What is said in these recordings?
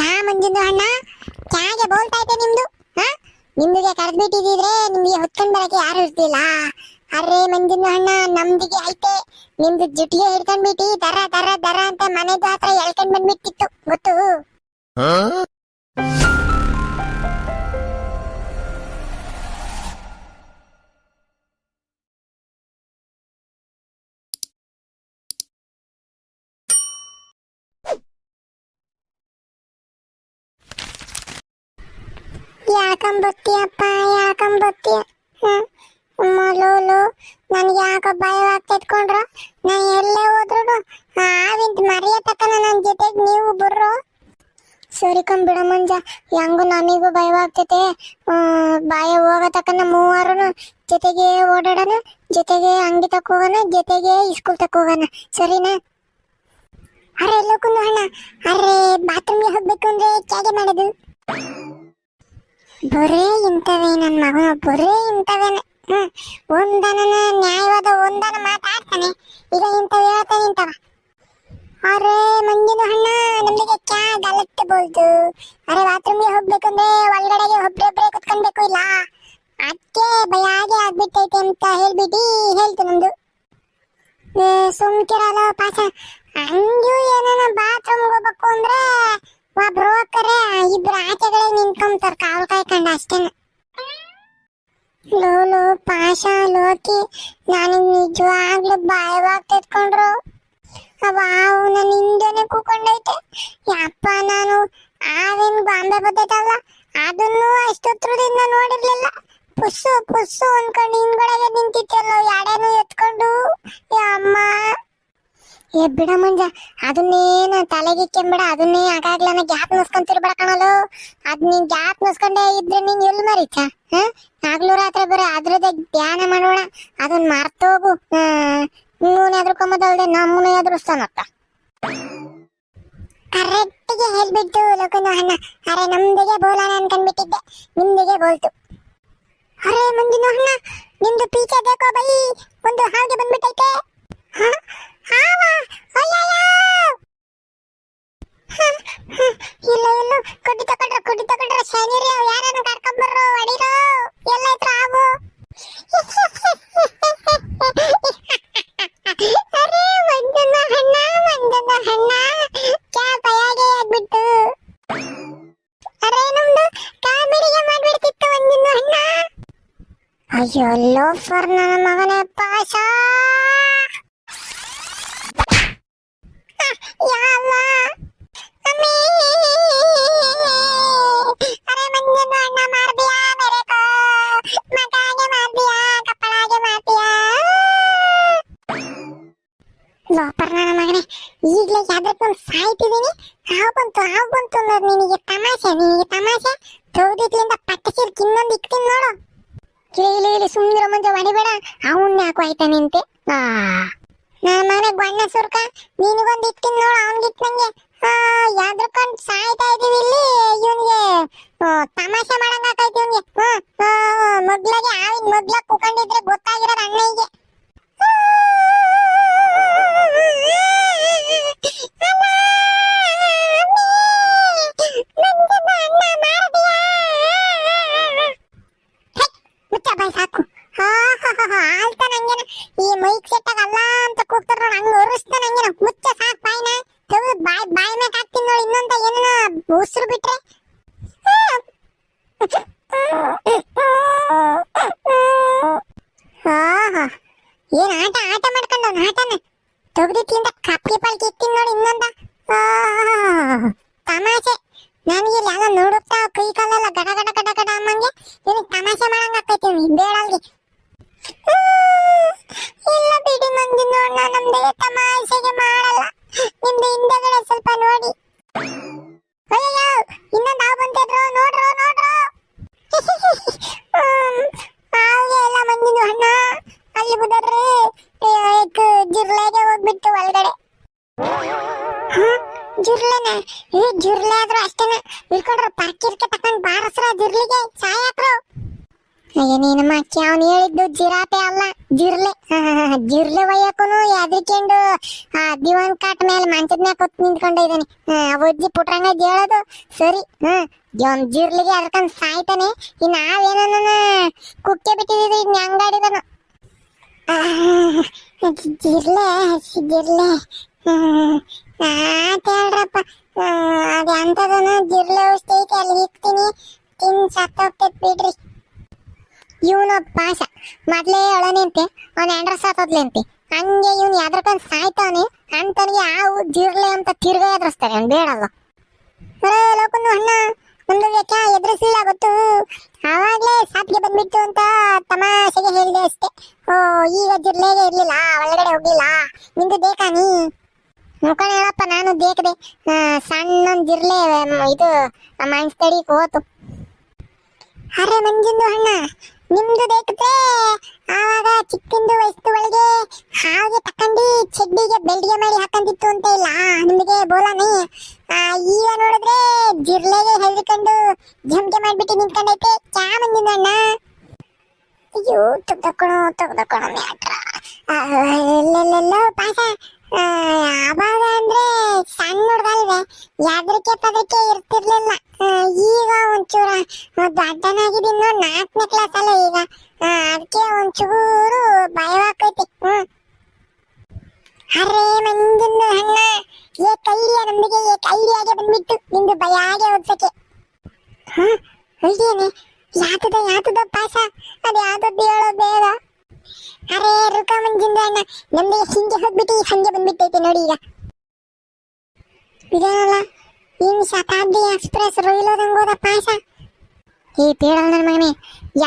ಚಾ ಮಂಜಿಂದು ಅಣ್ಣ. ಚಾಗೆ ಬೋಲ್ತಾ ನಿಮ್ದು? ಹಾ? ನಿಮ್ದಿಗೆ ಕರೆದ್ಬಿಟ್ಟಿದ್ರೆ ನಿಮ್ಗೆ ಹೊತ್ಕೊಂಡ್ ಬರಕ್ಕೆ ಯಾರು ಇರ್ತಿಲ್ಲ. ಅರೆ ಮಂಜಿಂದು ಅಣ್ಣ, ನಮ್ದಿಗೆ ಐತೆ. ನಿಮ್ದು ಜುಟಿಗೆ ಹಿಡ್ಕೊಂಡ್ಬಿಟ್ಟು ದರ ದರ ದರ ಅಂತ ಮನೆದು ಹತ್ರ ಎಳ್ಕೊಂಡ್ ಬಂದ್ಬಿಟ್ಟಿತ್ತು. ಗೊತ್ತು? ಯಾಕಂಬತ್ತೀಯಪ್ಪ ಯಾಕಂಬತ್ತೀಯ ಲೋಲು ನನ್ಗೆ ಯಾಕೋ ಭಯವಾಗ್ತಾ ಇಟ್ಕೊಂಡ್ರು. ನಾ ಎಲ್ಲೇ ಹೋದ್ರು ಆವಿಂತ ಮರಿಯ ನನ್ನ ಜೊತೆಗೆ ನೀವು ಬರ್ರು. ಸರಿಕೊಂಡ್ ಬಿಡ ಮಂಜ. ಹೆಂಗು ನಮಗೂ ಭಯವಾಗ್ತೈತೆ ಭಯ ಹೋಗೋ ತಕ್ಕನ ಮೂವರು ಜೊತೆಗೆ ಓಡಾಡೋಣ, ಜೊತೆಗೆ ಅಂಗಿ ತಕ್ಕ ಹೋಗೋಣ, ಜೊತೆಗೆ ಸ್ಕೂಲ್ ತಕ್ಕ ಹೋಗೋಣ. ಸರಿನಾ? ಅರೆ ಎಲ್ಲಕ್ಕೂ ಅಣ್ಣ. ಅರೆ ಬಾತ್ರೂಮ್ಗೆ ಬರೇ ಇಂಥವೇ ನನ್ನ ಮಗನ ಬರೇ ಇಂಥವೇನೆ ಹ್ಮ್ ಒಂದನ ನ್ಯಾಯವಾದ ಒಂದನ ಮಾತಾಡ್ತಾನೆ. ಈಗ ಇಂಥವ್ ಹೇಳ್ತಾನೆ ಇಂಥವ. ಅರೆ, ಮಂಜಿನ ಹಣ್ಣ ನಮಗೆ ಕ್ಯಾ ಗಲತ್ ಬೋಲ್ದು? ಅರೆ ಬಾತ್ರೂಮ್ಗೆ ಹೋಗ್ಬೇಕಂದ್ರೆ ಒಳಗಡೆಗೆ ಒಬ್ರೊಬ್ರೆ ಕುತ್ಕೊಳ್ಬೇಕು ಇಲ್ಲ? ಅದಕ್ಕೆ ಭಯ ಆಗಿ ಆಗ್ಬಿಟ್ಟೈತೆ ಅಂತ ಹೇಳ್ಬಿಟ್ಟು ಹೇಳ್ತು ನಮ್ದು ಸುಮ್ಕಿರಲ್ಲ ಪಾಸ ಹಂಗೂ ಏನಾನ ಬಾತ್ರೂಮ್ಗೆ ಹೋಗ್ಬೇಕು ಅಂದ್ರೆ ಒಬ್ರು ಹೋಗ್ತಾರೆ ಇಬ್ರು ಆಚೆಗಳೇ ನಿಂತ್ಕೊಂತಾರ ಕಾಲ್ ಕಾಯ್ಕೊಂಡ ಅಷ್ಟೇನ. ಲೋ ಲೋ ಪಾಶ ಲೋಕಿ ನನಗ್ ನಿಜವಾಗ್ಲೂ ಭಯವಾಗ್ತಿದ್ಕೊಂಡ್ರು ಅವಾವು ನನ್ನ ಹಿಂದೆನೆ ಕೂಕೊಂಡೈತೆ. ಯಪ್ಪ, ನಾನು ಆವೇನ್ ಬಾಂಬೆ ಬರ್ತೈತಲ್ಲ ಅದನ್ನು ಅಷ್ಟೊತ್ತರದಿಂದ ನೋಡಿರ್ಲಿಲ್ಲ. ಪುಸ್ಸು ಪುಸ್ಸು ಅನ್ಕೊಂಡು ಹಿಂದ್ಗಡೆಗೆ ನಿಂತಿತ್ತಲ್ಲೋ ಎಡೆನು ಎತ್ಕೊಂಡು. ಅಮ್ಮ ಏ ಬಿಡ ಮಂಜ ಅದನ್ನೇನ ತಲೆಗೆ ಕೆಂಬಿಡ ಅದನ್ನೇ ಆಗಾಗ್ಲನ ಗ್ಯಾಪ್ ನುಸ್ಕೊಂತಿರ್ಬೇಡ ಕಣಲು. ಅದ್ ನೀನ್ ಗ್ಯಾಪ್ ನೋಸ್ಕೊಂಡೆ ಇದ್ರೆ ನೀನ್ ಎಲ್ ಮರೀಚ ಹ? ಆಗ್ಲೂ ರಾತ್ರಿ ಬರೀ, ಅದ್ರದ್ದೇ ಧ್ಯಾನ ಮಾಡೋಣ ಅದನ್ನ ಮರ್ತೋಗು. ನೀನ್ ಎದ್ರುಕೊಂಬದಲ್ದೆ ನಮ್ಮನ್ನ ಎದುರಿಸ್ತಾನತ್ತ ಕರೆಕ್ಟಿಗೆ ಹೇಳ್ಬಿಟ್ಟು ಲೋಕನು ಅಣ್ಣ, ಅರೆ ನಮ್ದಿಗೆ ಬೋಲಾನ ಅನ್ಕೊಂಡ್ಬಿಟ್ಟಿದ್ದೆ, ನಿಮ್ದಿಗೆ ಬೋಲ್ತು. ಅರೆ ಮಂಜಿನ ಅಣ್ಣ ನಿಮ್ದು ಪೀಚೆ ಬೇಕೋ ಬೈ ಒಂದು ಹಾಗೆ ಬಂದ್ಬಿಟ್ಟೈತೆ. ಇಲ್ಲ ಇಲ್ಲ ಕುಡಿ ತಕೊಂಡ್ರ ಕುಡಿ ತಕೊಂಡ್ರ ಶನಿರಿ ಯಾರನ್ನು ಕರ್ಕೊಂಡ್ಬರ್ರು ಅಡಿರೋ ಎಲ್ಲ ಇತ್ರ ಆಗು ಅರೆ ಮಂಜನ ಕ್ಯಾ ಆಗ್ಬಿಟ್ಟು ಮಾಡ್ಬಿಡ್ತಿತ್ತು ಅಯ್ಯೋ, ಲೋಫರ್ ನನ್ನ ಮಗನೇ ಪಾಶ ಕೇಳಿ ಇಲ್ಲಿ ಸುಂದರ ಮುಂಜೆ ಹೊಡಿಬೇಡ, ಅವನ್ನ ಯಾಕೋ ಆಯ್ತಾ ನಿಂತೆ? ನಾ ಮನೆ ಬಣ್ಣ ಸುರ್ಕ, ನಿನಗೊಂದು ಇಟ್ಕಿನ್ ನೋಡು ಅವ್ನಿಗೆ ಇಟ್ಟಂಗೆ ಯಾವ್ದ್ರಕೊಂಡ್ ಸಾಯ್ತಾ ಇದೀವಿ ಇಲ್ಲಿ ಇವನಿಗೆ. ತಮಾಷೆ ಮಾಡಂಗ ಆಕೈತಿ ಇವನಿಗೆ ಮೊದ್ಲಾಗೆ ಆವಿನ ಮೊದ್ಲಾಗ ಕುಕೊಂಡಿದ್ರೆ ಗೊತ್ತಾಗಿರೋದು ಅಣ್ಣಯ್ಯಗೆ ಮುಚ್ಚ ಬಾಯ್ ಸಾಕು ಹಾ ಹಾ ಹಾ ಹಾ ಆಳ್ತಾನ ಹಂಗೇನ ಈ ಮೈಕ್ ಸೆಟ್ಟಾಗ ಅಲ್ಲ ಅಂತ ಕೂಗ್ತಾರ ನೋಡ್ ಹಂಗ ಒರೆಸ್ತಾನ ಹಂಗೇನ ಮುಚ್ಚ ಸಾಕ್ ಬಾಯ್ನ ತೆಗ್ದು ಬಾಯ್ ಬಾಯ್ ಮ್ಯಾಗ ಹಾಕ್ತೀನಿ ನೋಡಿ ಇನ್ನೊಂದ ಏನನ ಉಸಿರು ಬಿಟ್ರೆ? ಏನ್ ಆಟ ಆಟ ಮಾಡ್ಕೊಂಡವ್ನ ಆಟನ? ತೆಗ್ದಿಟ್ಟಿಂದ ಕಪ್ಪಿ ಪಲ್ಕಿ ಇಟ್ಟಿನ್ ನೋಡಿ ಇನ್ನೊಂದ? ತಮಾಷೆ. ನನಗೆ ಇಲ್ಲಿ ಎಲ್ಲ ನೋಡುತ್ತಾ ಕೈ ಕಾಲೆಲ್ಲ ಗಡ ಗಡ ಗಡ ಗಡ ಅಮ್ಮಂಗೆ ನಿನಗೆ ತಮಾಷೆ ಮಾಡಂಗ ಜಿರ್ಲೆನ? ಈ ಜುರ್ಲೆ ಆದ್ರೂ ಅಷ್ಟೇನ. ಇಳ್ಕೊಂಡ್ರು ಪರ್ಕಿರ್ಕೆ ತಕೊಂಡ್ ಬಾರಸ್ರ ಜಿರ್ಲಿಗೆ ಸಾಯಾಕ್ರು ಅಯ್ಯ ನೀನಮ್ಮ ಮಚ್ಚ ಅವನು ಹೇಳಿದ್ದು ಜಿರಾಪೆ ಅಲ್ಲ, ಜಿರ್ಲೆ. ಜುರ್ಲೆ ಒಯ್ಯಕ್ಕೂನು ಎದ್ರಿಕೊಂಡು ಆ ದಿವಾನ್ ಕಾಟ್ ಮೇಲೆ ಮಂಚದ ಮ್ಯಾಗ ಕೂತ್ ನಿಂತ್ಕೊಂಡ ಇದ್ದಾನೆ ಅಜ್ಜಿ ಪುಟ್ರಂಗ ಹೇಳೋದು, ಸರಿ ಹ್ಮ್ ಜಿರ್ಲಿಗೆ ಅದ್ಕೊಂಡ್ ಸಾಯ್ತಾನೆ. ಇನ್ ನಾವೇನ ಕುಕ್ಕೆ ಬಿಟ್ಟಿದೀವಿ ಇನ್ ಹಂಗಾಡಿದನು ಜಿರ್ಲೆ ಜಿರ್ಲೆ. ಆತ ಹೇಳ್ರಪ್ಪ. ಅದು ಎಂತದನ? ಜಿರ್ಲೆ ಐತೆ ಅಲ್ಲಿ ಇಕ್ತೀನಿ. ತಿನ್ ಸತ್ತೋಗ್ತೈತ್ ಬಿಡ್ರಿ. ಇವನು ಪಾಶ. ಮೊದ್ಲೇ ಒಳನಿಂತೆ ಅವ್ನ ಎಂಡ್ರ ಸತ್ತೋದ್ಲೆಂತೆ ಹಂಗೆ ಇವ್ನು ಎದ್ರಕೊಂಡ್ ಸಾಯ್ತಾನೆ ಅಂತನಿಗೆ ಆವು ಜಿರ್ಲೆ ಅಂತ ತಿರ್ಗಾ ಎದುರಿಸ್ತಾರೆ. ಅವ್ನು ಬೇಡಲ್ಲ ಅರೇ ಲೋಕನು ಅಣ್ಣ ನಮ್ದು ವ್ಯಾಖ್ಯ ಎದುರಿಸಿಲ್ಲ ಗೊತ್ತು. ಆವಾಗ್ಲೇ ಸಾತ್ಗೆ ಬಂದ್ಬಿಟ್ಟು ಅಂತ ತಮಾಷೆಗೆ ಹೇಳಿದೆ ಅಷ್ಟೇ. ಓ, ಈಗ ಜಿರ್ಲೆಗೆ ಇರ್ಲಿಲ್ಲ, ಒಳಗಡೆ ಹೋಗ್ಲಿಲ್ಲ. ನಿಂದು ಬೇಕಾ ನೀ? ಮುಖ ಹೇಳಪ್ಪ, ನಾನು ದೇಕದೆ ಸಣ್ಣೊಂದ್ ಇದು ಇದು ಮನ್ಸ್ತಡಿಗೆ ಹೋತು ಅರೆ ಮಂಜಿಂದು ಅಣ್ಣ, ನಿಮ್ದು ಬೇಕಿದ್ರೆ ಆವಾಗ ಚಿಕ್ಕಿಂದು ವಯಸ್ಸು ಒಳಗೆ ಹಾಗೆ ತಕ್ಕಂಡಿ ಚಡ್ಡಿಗೆ ಬೆಲ್ಡಿಗೆ ಮಾಡಿ ಹಾಕಂದಿತ್ತು ಅಂತ ಇಲ್ಲ. ನಿಮಗೆ ಬೋಲಾನೆ ಈಗ ನೋಡಿದ್ರೆ ಜಿರ್ಲೆಗೆ ಹೆದರ್ಕೊಂಡು ಜಮ್ಕೆ ಮಾಡ್ಬಿಟ್ಟು ನಿಂತ್ಕೊಂಡೈತೆ. ಚಾ ಮಂಜಿಂದು ಅಣ್ಣ. ಅಯ್ಯೋ ತೆಗ್ದಕೊಳೋ ತೆಗ್ದಕೊಳೋ ಮ್ಯಾಟ್ರ. ಎಲ್ಲೆಲ್ಲೆಲ್ಲೋ ಪಾಸ ಆ, ಅವಾಗ ಅಂದ್ರೆ ಸಣ್ಣ ಹುಡ್ಗಲ್ವೇ. ಯಾವ್ದಕ್ಕೆ ಪದಕ್ಕೆ ಇರ್ತಿರ್ಲಿಲ್ಲ. ಈಗ ಒಂಚೂರ ದೊಡ್ಡನಾಗಿದ್ದೀನಿ ನಾಲ್ಕನೇ ಕ್ಲಾಸ್ ಅಲ್ಲ ಈಗ ಆ, ಅದಕ್ಕೆ ಒಂಚೂರು ಭಯವಾಗ್ತೈತಿ ಹ್ಮ್ ಅರೇ ಮಂಜಿಂದು ಅಣ್ಣ ಏ ಕೈಲಿಯ ನಮ್ದಿಗೆ ಏ ಕೈಲಿಯಾಗೆ ಬಂದ್ಬಿಟ್ಟು ನಿಂದು ಭಯಾಗೆ ಓದ್ಸಕ್ಕೆ ಹ ಹೇಳ್ತೇನೆ ಯಾತದ ಯಾತದ ಪಾಸ ಅದು ಯಾವ್ದದ್ದು ಹೇಳೋ ಬೇಡ ಅರೇ ರುಕ ಮಂಜಿಂದ ಅಣ್ಣ ನಮ್ದಿಗೆ ಹಿಂಗೆ ಹೋಗ್ಬಿಟ್ಟು ಬಂದ್ಬಿಟ್ಟೈತೆ ನೋಡಿ ಈಗ. ಇದೇನಲ್ಲ ಇನ್ ಶತಾಬ್ದಿ ಎಕ್ಸ್ಪ್ರೆಸ್ ರೈಲು ರಂಗೋದ ಪಾಸ ಈ ಪೇಡಲ್ ನನ್ನ ಮಗನೇ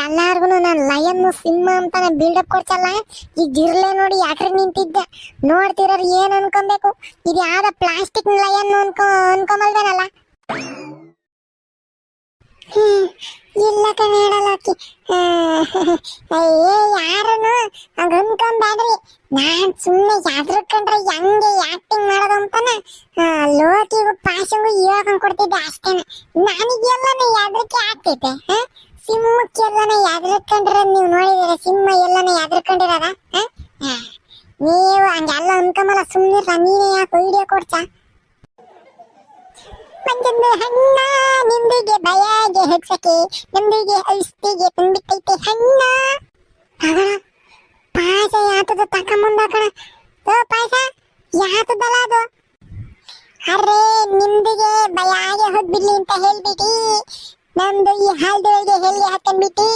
ಎಲ್ಲಾರ್ಗು ನಾನು ಲಯನ್ ಸಿಂಹ ಅಂತಾನೆ ಬಿಲ್ಡಪ್ ಕೊಡ್ಸಲ್ಲ ಈ ಜಿರ್ಲೆ ನೋಡಿ ಯಾಕ್ರಿ ನಿಂತಿದ್ದೆ. ನೋಡ್ತಿರೋರು ಏನ್ ಅನ್ಕೊಬೇಕು? ಇದು ಯಾವ್ದ ಪ್ಲಾಸ್ಟಿಕ್ ಲಯನ್ ಅನ್ಕೊ ಅನ್ಕೊಂಬಲ್ದೇನಲ್ಲ ಇಲ್ಲ ಕಣೆ ಹೇಳಲ್ಲಕ್ಕಿ ಏ ಯಾರನು ಹಂಗ ಅನ್ಕೊಂಬೇಡ್ರಿ ನಾನ್ ಸುಮ್ಮನೆ ಯಾದ್ರಕೊಂಡ್ರೆ ಹೆಂಗೆ ಆಕ್ಟಿಂಗ್ ಮಾಡೋದು ಅಂತಾನ? ಲೋಕಿಗೂ ಪಾಶಂಗೂ ಇವಾಗ ಕೊಡ್ತಿದ್ದೆ ಅಷ್ಟೇನೆ. ನನಗೆಲ್ಲನೇ ಯಾವ್ದಕ್ಕೆ ಆಗ್ತೈತೆ ಸಿಂಹಕ್ಕೆಲ್ಲನ ಯಾದ್ರಕೊಂಡ್ರೆ ನೀವು ನೋಡಿದಿರ ಸಿಂಹ ಎಲ್ಲನೇ ಯಾದ್ರಕೊಂಡಿರದ ನೀವು ಹಂಗೆಲ್ಲ ಅನ್ಕೊಂಬಲ್ಲ ಸುಮ್ಮನೆ ನೀನೇ ಯಾಕೆ ವಿಡಿಯೋ ಕೊಡ್ತಾ? ಮಂಜನ್ನು ಹಣ್ಣ, ನಿಂದಿಗೆ ಬಯಾಗೆ ಹೆಚ್ಚಕ್ಕೆ ನಂದಿಗೆ ಔಷಧಿಗೆ ತುಂಬಿಟ್ಟೈತೆ ಹಣ್ಣ. ತಗಣ ಪಾಯಸ ಯಾತದ ತಕ ಕಣ ಓ ಪಾಯಸ ಯಾತದಲ್ಲ ಅದು? ಅರೆ ನಿಮ್ದಿಗೆ ಬಯಾಗೆ ಹೋಗ್ಬಿಡ್ಲಿ ಅಂತ ಹೇಳ್ಬಿಟ್ಟಿ. ನಮ್ದು ಈ ಹಾಲ್ದೊಳಗೆ ಹೆಲ್ಲಿ ಹಾಕೊಂಡ್ಬಿಟ್ಟು?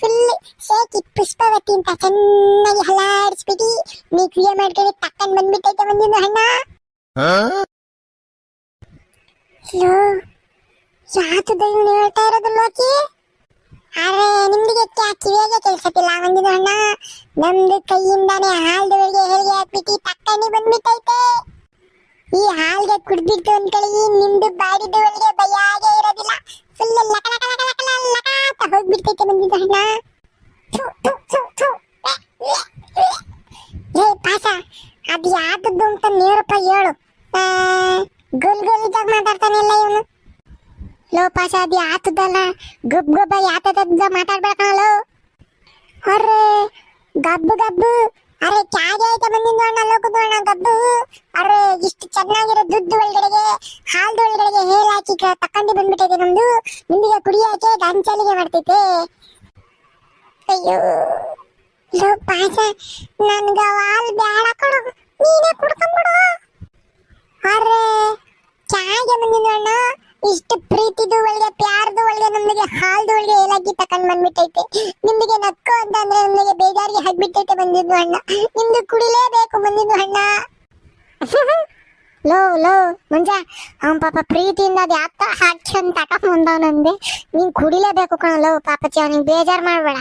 ಫುಲ್ ಶೇಕಿ ಪುಷ್ಪವತಿ ಅಂತ ಚೆನ್ನಾಗಿ ಹಲಾಡಿಸ್ಬಿಟ್ಟು. ಕ್ರಿಯೆ ಮಾಡ್ಕೊಂಡು ತಕ್ಕಂಡ್ ಬಂದ್ಬಿಟ್ಟೈತೆ ಮಂಜಿನ ಹಣ್ಣ. ಲೋ ಯಾತದ ಇವನು ಹೇಳ್ತಾ ಇರೋದು ಲೋಕಿ? ಆದ್ರೆ ನಿಮ್ದಿಗೆ ಕಿವಿಯಾಗೆ ಕೆಲ್ಸತಿಲ್ಲ ಒಂದಿನ ಅಣ್ಣ, ನಮ್ದು ಕೈಯಿಂದಾನೆ ಹಾಲ್ದೊಳಗೆ ಹೆರಿಗೆ ಹಾಕ್ಬಿಟ್ಟು ತಕ್ಕನೆ ಬಂದ್ಬಿಟ್ಟೈತೆ. ಈ ಹಾಲ್ಗೆ ಕುಡ್ಬಿಟ್ಟು ಅನ್ಕೊಳ್ಳಿ ನಿಮ್ದು ಬಾಡಿದ ಭಯ ಬಯ್ಯಾಗೆ ಇರೋದಿಲ್ಲ. ಫುಲ್ ಲಕ ಲಕ ಲಕ ಲಕ ಲಕ ಅಂತ ಹೋಗ್ಬಿಡ್ತೈತೆ ಬಂದಿದ್ದ ಅಣ್ಣ. ಲೋ ಪಾಶ ಅದು ಯಾತದಲ್ಲ ಗಬ್ ಗಬ್ಬ ಯಾತದ ಮಾತಾಡ್ಬೇಕಲ್ಲ ಅರೆ ಗಬ್ಬು ಗಬ್ಬು. ಅರೆ, ಕ್ಯಾಗೆ ಐತೆ ಬಂದಿದ್ದು ಅಣ್ಣ ಲೋಕದ ಅಣ್ಣ, ಗಬ್ಬು. ಅರೆ, ಇಷ್ಟು ಚೆನ್ನಾಗಿರೋ ದುಡ್ಡು ಒಳಗಡೆಗೆ, ಹಾಲ್ದು ಒಳಗಡೆಗೆ ಹೇಲ್ ಹಾಕಿ ತಕ್ಕಂಡು ಬಂದ್ಬಿಟ್ಟಿದೆ ನಮ್ದು. ನಿಮಗೆ ಕುಡಿಯೋಕೆ ಗಂಚಲಿಗೆ ಮಾಡ್ತೈತೆ. ಅಯ್ಯೋ. ಲೋ ಪಾಸ ನನ್ಗ ಹಾಲ್ ಬ್ಯಾಡ ಕೊಡು. ನೀನೇ ಕುಡ್ಕೊಂಬಿಡು. ಅರೆ ಕ್ಯಾಗೆ ಬಂದಿದ್ದು ಅಣ್ಣ. ಇಷ್ಟು ಪ್ರೀತಿದು ಒಳಗೆ ಪ್ಯಾರ್ದು ಒಳಗೆ ನಮಗೆ ಹಾಲ್ದು ಒಳಗೆ ಏಲಕ್ಕಿ ತಕೊಂಡ್ ಬಂದ್ಬಿಟ್ಟೈತೆ. ನಿಮಗೆ ನಕ್ಕು ಅಂತ ಅಂದ್ರೆ ನಮಗೆ ಬೇಜಾರಿಗೆ ಹಾಕ್ಬಿಟ್ಟೈತೆ ಬಂದಿದ್ದು ಅಣ್ಣ. ನಿಮ್ದು ಕುಡಿಲೇಬೇಕು ಬಂದಿದ್ದು ಅಣ್ಣ. ಲೋ ಲೋ ಮುಂಜ ಅವನ್ ಪಾಪ ಪ್ರೀತಿಯಿಂದ ಅದು ಯಾತ ಹಾಕ್ಯಂತ ತಕೊಂಬಂದವನಂದೆ ನೀನ್ ಕುಡಿಲೇಬೇಕು ಕಣ ಲೋ ಪಾಪಚ್ಚಿ ಅವನಿಗೆ ಬೇಜಾರ್ ಮಾಡ್ಬೇಡ.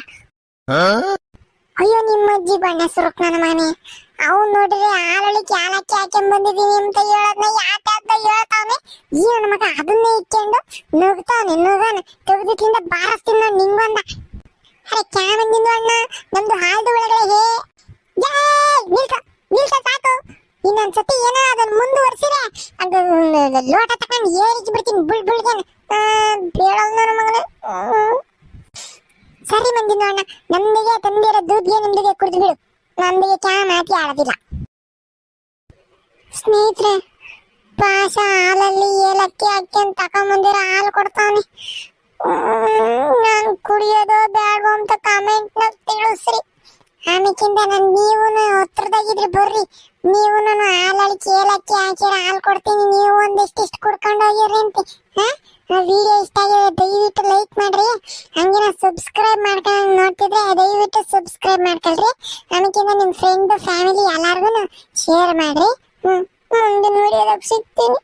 ಅಯ್ಯೋ ನಿಮ್ಮ ಅಜ್ಜಿ ಬಣ್ಣ ಸುರುಕ್ ನನ್ನ ಮನೆ. ಅವ್ನು ನೋಡ್ರಿ ಹಾಲೊಳಿಗೆ ಹಾಲಕ್ಕಿ ಹಾಕೊಂಡ್ ಬಂದಿದೀನಿ ಅಂತ ಹೇಳೋದ್ನ ಯಾಕೆ ಅಂತ ಹೇಳ್ತಾವನೆ. ಈ ನನ್ನ ಮಗ ಅದನ್ನೇ ಇಟ್ಕೊಂಡು ನಗ್ತಾವನೆ ನಗಾನ ತೆಗೆದಿಟ್ಟಿಂದ ಬಾರಸ್ತಿನ ನಿಂಗೊಂದ. ಅರೆ ಕ್ಯಾ ಬಂದಿದ್ದು ಅಣ್ಣ, ನಮ್ದು ಹಾಲ್ದು ಒಳಗಡೆ ಹೇ. ಯೇ ನಿಲ್ಸ ನಿಲ್ಸ ಸಾಕು. ಇನ್ನೊಂದ್ಸತಿ ಏನೋ ಅದನ್ನ ಮುಂದುವರ್ಸಿದ್ರೆ ಅದು ಲೋಟ ತಕೊಂಡು ಏರಿಸಿ ಬಿಡ್ತೀನಿ, ಬುಳ್ ಬುಳ್ಗೆ ಬೇಡಲ್ ನನ್ನ ಮಗನೇ. ಸರಿ ಬಂದಿನ ಅಣ್ಣ, ನಮ್ದಿಗೆ ತಂದಿರೋ ದೂದ್ಗೆ ನಿಮ್ದಿಗೆ ಕುಡಿದು ಬಿಡು. ನಮ್ದಿಗೆ ಕ್ಯಾ ಮಾತಿ ಆಡೋದಿಲ್ಲ. ಸ್ನೇಹಿತರೆ ಪಾಶ ಹಾಲಲ್ಲಿ ಏಲಕ್ಕಿ ಅಂತ ತಕೊಂಬಂದಿರೋ ಹಾಲು ಕೊಡ್ತಾವನಿ. ನಾನು ಕುಡಿಯೋದು ಬೇಡವೋ ಅಂತ ಕಾಮೆಂಟ್ ತಿಳಿಸ್ರಿ. ಆಮೇಕಿಂದ ನಾನು ನೀವು ಹತ್ರದಾಗಿದ್ರಿ ಬರ್ರಿ. ನೀವು ನಾನು ಹಾಲು ಅಳಿಸಿ ಏಲಕ್ಕಿ ಹಾಕಿರ ಹಾಲು ಕೊಡ್ತೀನಿ. ನೀವು ಒಂದಿಷ್ಟು ಇಷ್ಟು ಕುಡ್ಕೊಂಡು ಹೋಗಿರ್ರಿ ಅಂತ. ಹಾ? ವಿಡಿಯೋ ಇಷ್ಟ ಆಗಿದೆ ದಯವಿಟ್ಟು ಲೈಕ್ ಮಾಡ್ರಿ. ಹಂಗೆ ನಾ ಸಬ್ಸ್ಕ್ರೈಬ್ ಮಾಡ್ಕೊಂಡು ನೋಡ್ತಿದ್ರೆ ದಯವಿಟ್ಟು ಸಬ್ಸ್ಕ್ರೈಬ್ ಮಾಡ್ಕೊಳ್ರಿ. ಆಮೇಕಿಂದ ನಿಮ್ಮ ಫ್ರೆಂಡ್ ಫ್ಯಾಮಿಲಿ ಎಲ್ಲಾರ್ಗು ಶೇರ್ ಮಾಡ್ರಿ. ಮುಂದೆ ನೋಡಿ ಅದು ಸಿಗ್ತೀನಿ